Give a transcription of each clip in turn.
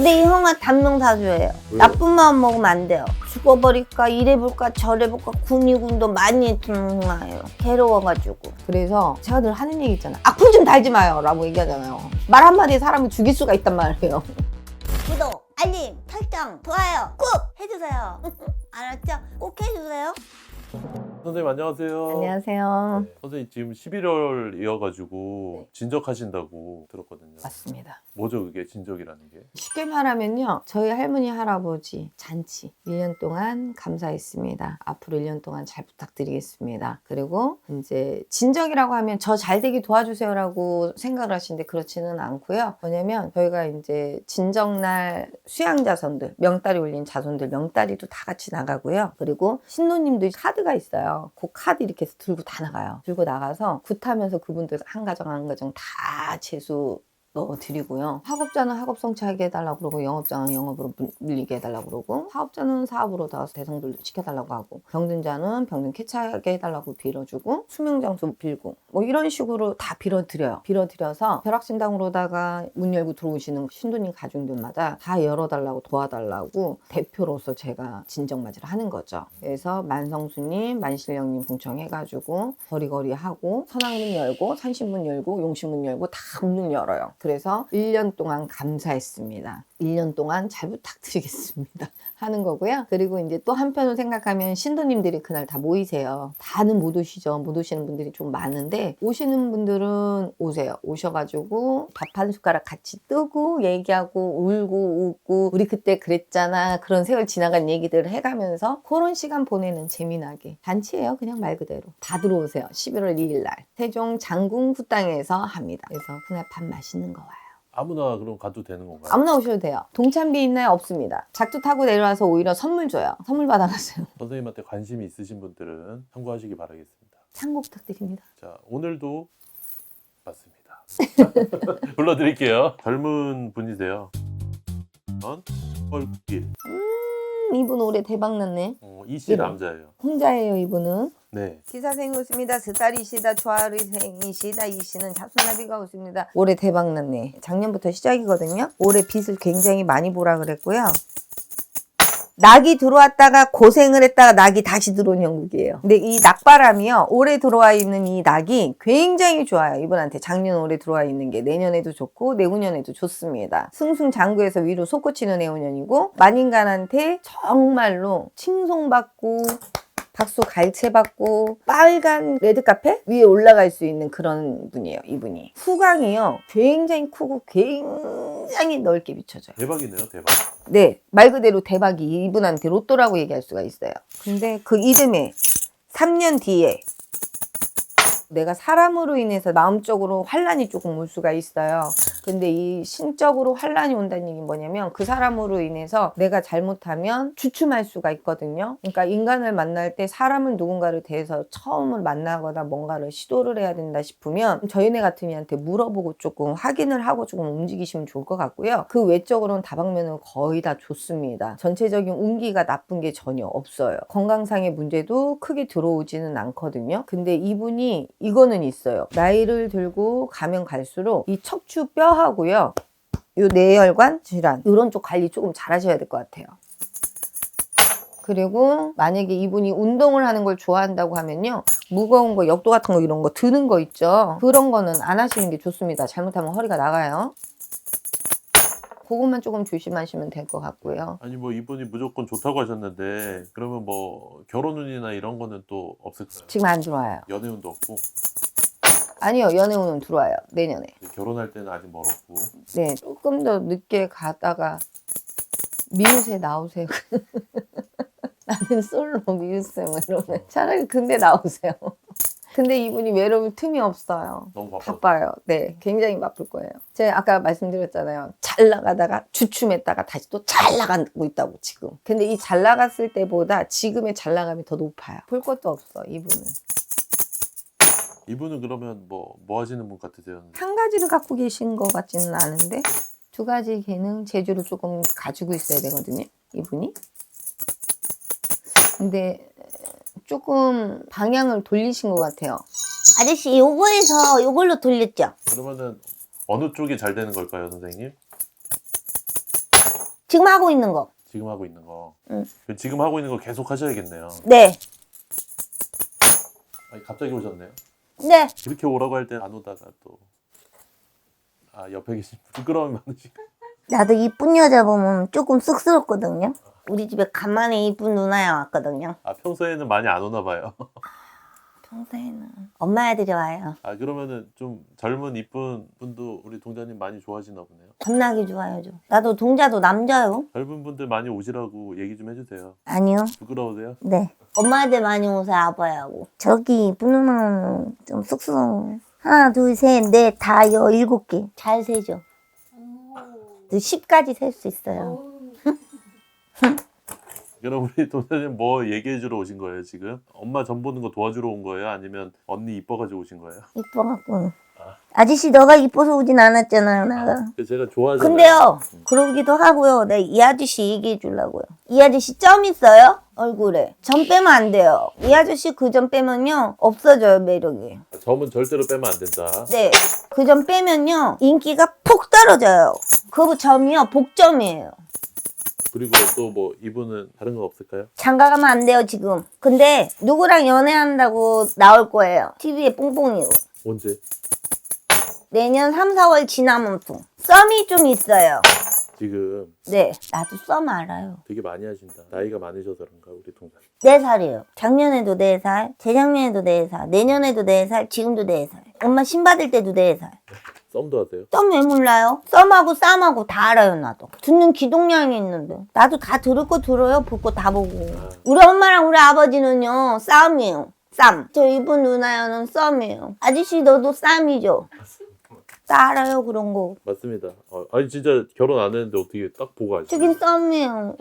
근데 이 형아 단명사주예요. 나쁜 마음 먹으면 안 돼요. 죽어버릴까 이래볼까 저래볼까 군이군도 많이 했던 형아예요. 괴로워가지고. 그래서 제가 늘 하는 얘기 있잖아요. 악플 좀 달지 마요 라고 얘기하잖아요. 말 한마디에 사람을 죽일 수가 있단 말이에요. 구독, 알림, 설정, 좋아요 꼭 해주세요. 알았죠? 꼭 해주세요. 선생님 안녕하세요. 안녕하세요. 네, 선생님 지금 11월이어가지고 진적하신다고 들었거든요. 맞습니다. 뭐죠 그게 진적이라는 게? 쉽게 말하면요. 저희 할머니, 할아버지 잔치 1년 동안 감사했습니다. 앞으로 1년 동안 잘 부탁드리겠습니다. 그리고 이제 진정이라고 하면 저 잘 되게 도와주세요라고 생각을 하시는데 그렇지는 않고요. 뭐냐면 저희가 이제 진정날 수양 자손들, 명달이 올린 자손들 명달이도 다 같이 나가고요. 그리고 신도님도 카드가 있어요. 그 카드 이렇게 해서 들고 다 나가요. 들고 나가서 굿하면서 그분들 한 가정 한 가정 다 재수 넣어드리고요. 학업자는 학업 성취하게 해달라고 그러고 영업자는 영업으로 물- 밀리게 해달라고 그러고 사업자는 사업으로 다 대성들도 시켜달라고 하고 병든 자는 병든 쾌차하게 해달라고 빌어주고 수명장수 빌고 뭐 이런 식으로 다 빌어드려요. 빌어드려서 벼락신당으로다가 문 열고 들어오시는 신도님 가중들마다 다 열어달라고 도와달라고 대표로서 제가 진정맞이를 하는 거죠. 그래서 만성수님, 만실령님 봉청해가지고 거리거리 하고 선왕문 열고 산신문 열고 용신문 열고 다 문을 열어요. 그래서 1년 동안 감사했습니다. 1년 동안 잘 부탁드리겠습니다. 하는 거고요. 그리고 이제 또 한편으로 생각하면 신도님들이 그날 다 모이세요. 다는 못 오시죠. 못 오시는 분들이 좀 많은데 오시는 분들은 오세요. 오셔가지고 밥 한 숟가락 같이 뜨고 얘기하고 울고 웃고 우리 그때 그랬잖아. 그런 세월 지나간 얘기들을 해가면서 그런 시간 보내는 재미나게 잔치예요. 그냥 말 그대로. 다 들어오세요. 11월 2일 날 세종 장궁 후당에서 합니다. 그래서 그날 밥 맛있는 거 와요. 아무나 그럼 가도 되는 건가요? 아무나 오셔도 돼요. 동참비 있나요? 없습니다. 작두 타고 내려와서 오히려 선물 줘요. 선물 받아가세요. 선생님한테 관심이 있으신 분들은 참고하시기 바라겠습니다. 참고 부탁드립니다. 자 오늘도 맞습니다. 불러드릴게요. 젊은 분이세요. 전 헐길 음, 이분 올해 대박 났네. 어, 이씨 남자예요. 혼자예요, 이분은. 네. 기사생이 웃습니다. 스딸이시다. 조아리생이시다. 이씨는 자수나비가 웃습니다. 올해 대박 났네. 작년부터 시작이거든요. 올해 빚을 굉장히 많이 보라 그랬고요. 낙이 들어왔다가 고생을 했다가 낙이 다시 들어온 형국이에요. 근데 이 낙바람이요. 올해 들어와 있는 이 낙이 굉장히 좋아요. 이분한테 작년 올해 들어와 있는 게 내년에도 좋고 내후년에도 좋습니다. 승승장구해서 위로 솟구치는 내후년이고 만인간한테 정말로 칭송받고 박수 갈채 받고 빨간 레드카페 위에 올라갈 수 있는 그런 분이에요. 이분이. 후광이요. 굉장히 크고 굉장히 넓게 비춰져요. 대박이네요. 대박. 네, 말 그대로 대박이 이분한테 로또라고 얘기할 수가 있어요. 근데 그 이듬해 3년 뒤에 내가 사람으로 인해서 마음적으로 환란이 조금 올 수가 있어요. 근데 이 신적으로 환란이 온다는 얘기는 뭐냐면 그 사람으로 인해서 내가 잘못하면 주춤할 수가 있거든요. 그러니까 인간을 만날 때 사람을 누군가를 대해서 처음을 만나거나 뭔가를 시도를 해야 된다 싶으면 저희네 같은 이한테 물어보고 조금 확인을 하고 조금 움직이시면 좋을 것 같고요. 그 외적으로는 다방면은 거의 다 좋습니다. 전체적인 운기가 나쁜 게 전혀 없어요. 건강상의 문제도 크게 들어오지는 않거든요. 근데 이분이 이거는 있어요. 나이를 들고 가면 갈수록 이 척추 뼈 하고요. 요 뇌혈관 질환 이런 쪽 관리 조금 잘 하셔야 될 것 같아요. 그리고 만약에 이분이 운동을 하는 걸 좋아한다고 하면요. 무거운 거, 역도 같은 거 이런 거 드는 거 있죠. 그런 거는 안 하시는 게 좋습니다. 잘못하면 허리가 나가요. 그것만 조금 조심하시면 될 것 같고요. 아니 뭐 이분이 무조건 좋다고 하셨는데 그러면 뭐 결혼 운이나 이런 거는 또 없을까요? 지금 안 들어와요. 연애 운도 없고 아니요, 연애운은 들어와요. 내년에. 결혼할 때는 아직 멀었고 네, 조금 더 늦게 가다가 미우새 나오세요. 나는 솔로 미우새 뭐 이러면 차라리 근데 나오세요. 근데 이분이 외로울 틈이 없어요. 너무 바빠서 바빠요. 네, 굉장히 바쁠 거예요. 제가 아까 말씀드렸잖아요. 잘 나가다가 주춤했다가 다시 또 잘 나가고 있다고 지금. 근데 이 잘 나갔을 때보다 지금의 잘 나감이 더 높아요. 볼 것도 없어 이분은. 이분은 그러면 뭐 뭐 하시는 분 같으세요? 한 가지를 갖고 계신 것 같지는 않은데 두 가지 기능 재주를 조금 가지고 있어야 되거든요. 이분이. 근데 조금 방향을 돌리신 것 같아요. 아저씨 요거에서 요걸로 돌렸죠? 그러면은 어느 쪽이 잘 되는 걸까요, 선생님? 지금 하고 있는 거. 지금 하고 있는 거. 응. 그 지금 하고 있는 거 계속 하셔야겠네요. 네. 아니, 갑자기 오셨네요. 네. 이렇게 오라고 할 때 안 오다가 또. 아, 옆에 계신 부끄러움이 많으시고. 나도 이쁜 여자 보면 조금 쑥스럽거든요. 우리 집에 간만에 이쁜 누나야 왔거든요. 아, 평소에는 많이 안 오나 봐요. 평소에는 엄마 애들이 와요. 아, 그러면은 좀 젊은 이쁜 분도 우리 동자님 많이 좋아하시나 보네요. 겁나게 좋아요, 저. 나도 동자도 남자요. 젊은 분들 많이 오시라고 얘기 좀 해주세요. 아니요. 부끄러우세요? 네. 엄마 애들 많이 오세요, 아빠하고. 저기 이쁜 누나는 좀 쑥스러워. 하나, 둘, 셋, 넷, 다, 여, 일곱 개. 잘 세죠. 10까지 셀 수 있어요. 그럼 우리 동자님 뭐 얘기해 주러 오신 거예요 지금? 엄마 전 보는 거 도와주러 온 거예요? 아니면 언니 이뻐가지고 오신 거예요? 이뻐갖고. 아저씨, 너가 이뻐서 오진 않았잖아요, 나가. 그 제가 좋아하잖아요. 근데요, 그러기도 하고요. 내가 이 아저씨 얘기해 주려고요. 이 아저씨 점 있어요? 얼굴에. 점 빼면 안 돼요. 이 아저씨 그 점 빼면요, 없어져요, 매력이. 점은 절대로 빼면 안 된다. 네. 그 점 빼면요, 인기가 폭 떨어져요. 그 점이요, 복점이에요. 그리고 또 뭐 이분은 다른 거 없을까요? 장가 가면 안 돼요, 지금. 근데 누구랑 연애한다고 나올 거예요. TV에 뽕뽕이로. 언제? 내년 3, 4월 지나면서. 썸이 좀 있어요. 지금 네. 나도 썸 알아요. 되게 많이 하신다. 나이가 많으셔서 그런가 우리 동자님. 네살이에요 작년에도 네살 재작년에도 네살 내년에도 네살 지금도 네살 엄마 신 받을 때도 네살 썸도 하세요? 썸 왜 몰라요? 썸하고 쌈하고 다 알아요, 나도. 듣는 기동량이 있는데. 나도 다 들을 거 들어요, 볼 거 다 보고. 우리 엄마랑 우리 아버지는요, 쌈이에요. 쌈. 저 이쁜 누나야는 썸이에요. 아저씨, 너도 쌈이죠? 다 알아요, 그런 거. 맞습니다. 어, 아니 진짜 결혼 안 했는데 어떻게 딱 보고 아시죠? 저긴 썸이에요.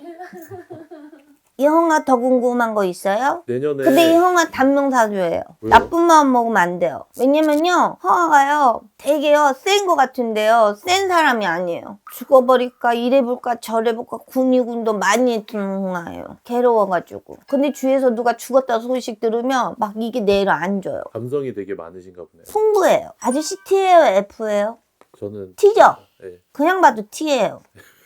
이 형아 더 궁금한 거 있어요? 내년에 근데 이 형아 단명 사주예요. 네. 왜요? 나쁜 마음 먹으면 안 돼요. 왜냐면요, 형아가요, 되게요, 센 거 같은데요, 센 사람이 아니에요. 죽어버릴까, 이래볼까, 저래볼까, 군이군도 많이 했던 형아예요. 괴로워가지고. 근데 주위에서 누가 죽었다 소식 들으면 막 이게 내일 안 줘요. 감성이 되게 많으신가 보네요. 풍부해요. 아저씨 T예요, F예요? 저는 T죠? 네. 그냥 봐도 T예요.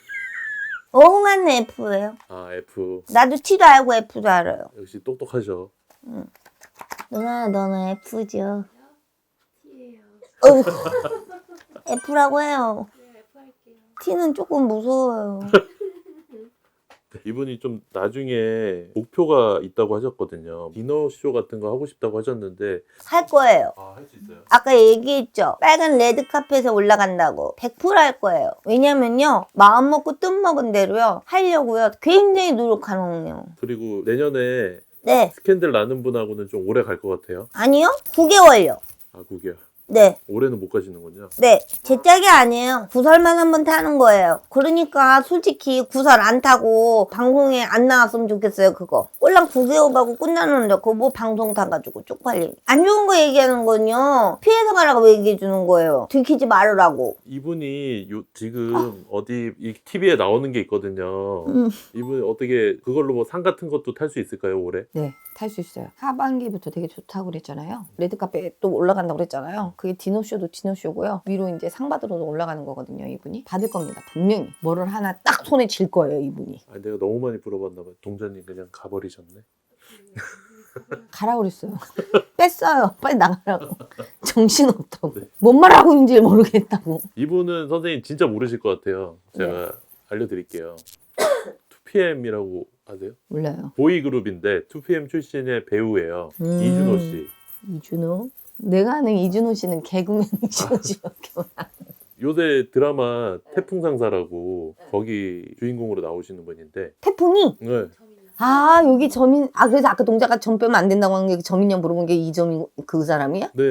어흥한 F예요. 아 F 나도 T도 알고 F도 알아요. 역시 똑똑하셔. 누나 너는 F죠? 어휴, F라고 해요. T는 조금 무서워요. 이분이 좀 나중에 목표가 있다고 하셨거든요. 디너 쇼 같은 거 하고 싶다고 하셨는데 할 거예요. 아 할 수 있어요. 아까 얘기했죠. 빨간 레드 카펫에 올라간다고. 100%할 거예요. 왜냐면요. 마음 먹고 뜻 먹은 대로요. 하려고요. 굉장히 노력하는요. 그리고 내년에 네. 스캔들 나는 분하고는 좀 오래 갈 것 같아요. 아니요. 9개월요. 아 9개월. 네. 올해는 못 가시는군요. 네. 제 짝이 아니에요. 구설만 한번 타는 거예요. 그러니까 솔직히 구설 안 타고 방송에 안 나왔으면 좋겠어요, 그거. 꼴랑 9개월 가고 끝나는데 그거 뭐 방송 타가지고 쪽팔리. 안 좋은 거 얘기하는 건요. 피해서 가라고 얘기해 주는 거예요. 들키지 말으라고. 이분이 요 지금 어 디 이 TV에 나오는 게 있거든요. 음. 이분이 어떻게 그걸로 뭐 상 같은 것도 탈 수 있을까요 올해? 네, 탈 수 있어요. 하반기부터 되게 좋다고 그랬잖아요. 레드카페 또 올라간다고 그랬잖아요. 그게 디노쇼도 디노쇼고요. 위로 이제 상 받으러 올라가는 거거든요, 이분이. 받을 겁니다, 분명히. 뭐를 하나 딱 손에 쥘 거예요, 이분이. 아 내가 너무 많이 물어봤나 봐요. 동자님 그냥 가버리셨네. 가라 그랬어요. 뺐어요. 빨리 나가라고. 정신 없다고. 네. 뭔 말하고 있는지 모르겠다고. 이분은 선생님 진짜 모르실 것 같아요. 제가 알려드릴게요. 2PM이라고 아세요? 몰라요. 보이 그룹인데 2PM 출신의 배우예요. 음. 이준호 씨. 이준호? 내가 아는 이준호 씨는 개그맨 이준호 씨밖에 몰라. 요새 드라마 태풍상사라고 거기 주인공으로 나오시는 분인데 태풍이 네. 아, 여기 점인, 아, 그래서 아까 동자가 점 빼면 안 된다고 한 게 점인형 물어본 게 이점이 그 사람이야? 네.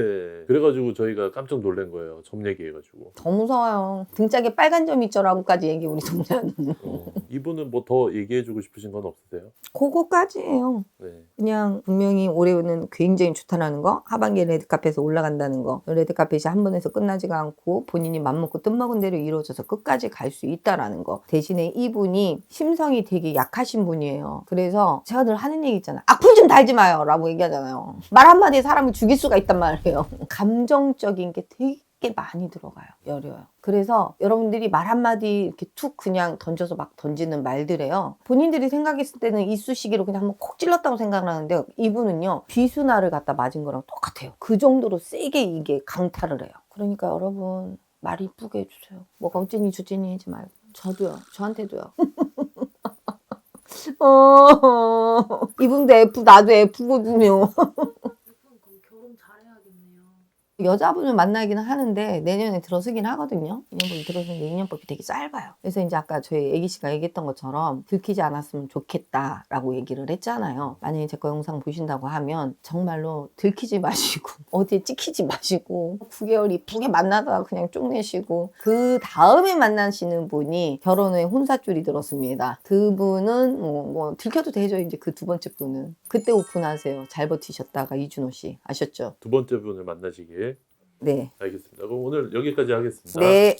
그래가지고 저희가 깜짝 놀란 거예요. 점 얘기해가지고. 더 무서워요. 등짝에 빨간 점이 있죠라고까지 얘기 우리 동자는. 어, 이분은 뭐 더 얘기해주고 싶으신 건 없으세요? 그거까지예요. 네. 그냥 분명히 올해는 굉장히 좋다라는 거, 하반기에 레드카펫에 올라간다는 거, 레드카펫이 한 번에서 끝나지가 않고 본인이 맘먹고 뜻먹은 대로 이루어져서 끝까지 갈 수 있다라는 거. 대신에 이분이 심성이 되게 약하신 분이에요. 그래서 제가 늘 하는 얘기 있잖아요. 악플 좀 달지 마요. 라고 얘기하잖아요. 말 한마디에 사람을 죽일 수가 있단 말이에요. 감정적인 게 되게 꽤 많이 들어가요. 여려요. 그래서 여러분들이 말 한마디 이렇게 툭 그냥 던져서 막 던지는 말들에요. 본인들이 생각했을 때는 이쑤시개로 그냥 한번 콕 찔렀다고 생각하는데 이분은요. 비수나를 갖다 맞은 거랑 똑같아요. 그 정도로 세게 이게 강타를 해요. 그러니까 여러분 말 이쁘게 해주세요. 뭐가 어쩌니 저쩌니 하지 말고. 저도요. 저한테도요. 어, 이분도 F, 나도 F거든요. 그럼 결혼 잘해야겠네요. 여자분을 만나기는 하는데 내년에 들어서긴 하거든요. 2년법이 들어서는데 2년법이 되게 짧아요. 그래서 이제 아까 저희 애기 씨가 얘기했던 것처럼 들키지 않았으면 좋겠다라고 얘기를 했잖아요. 만약에 제 거 영상 보신다고 하면 정말로 들키지 마시고 어디에 찍히지 마시고 9개월 이쁘게 만나다가 그냥 쪽내시고 그 다음에 만나시는 분이 결혼 후에 혼사줄이 들었습니다. 그분은 뭐, 뭐 들켜도 되죠. 이제 그 두 번째 분은 그때 오픈하세요. 잘 버티셨다가 이준호 씨 아셨죠? 두 번째 분을 만나시길 네. 알겠습니다. 그럼 오늘 여기까지 하겠습니다. 네.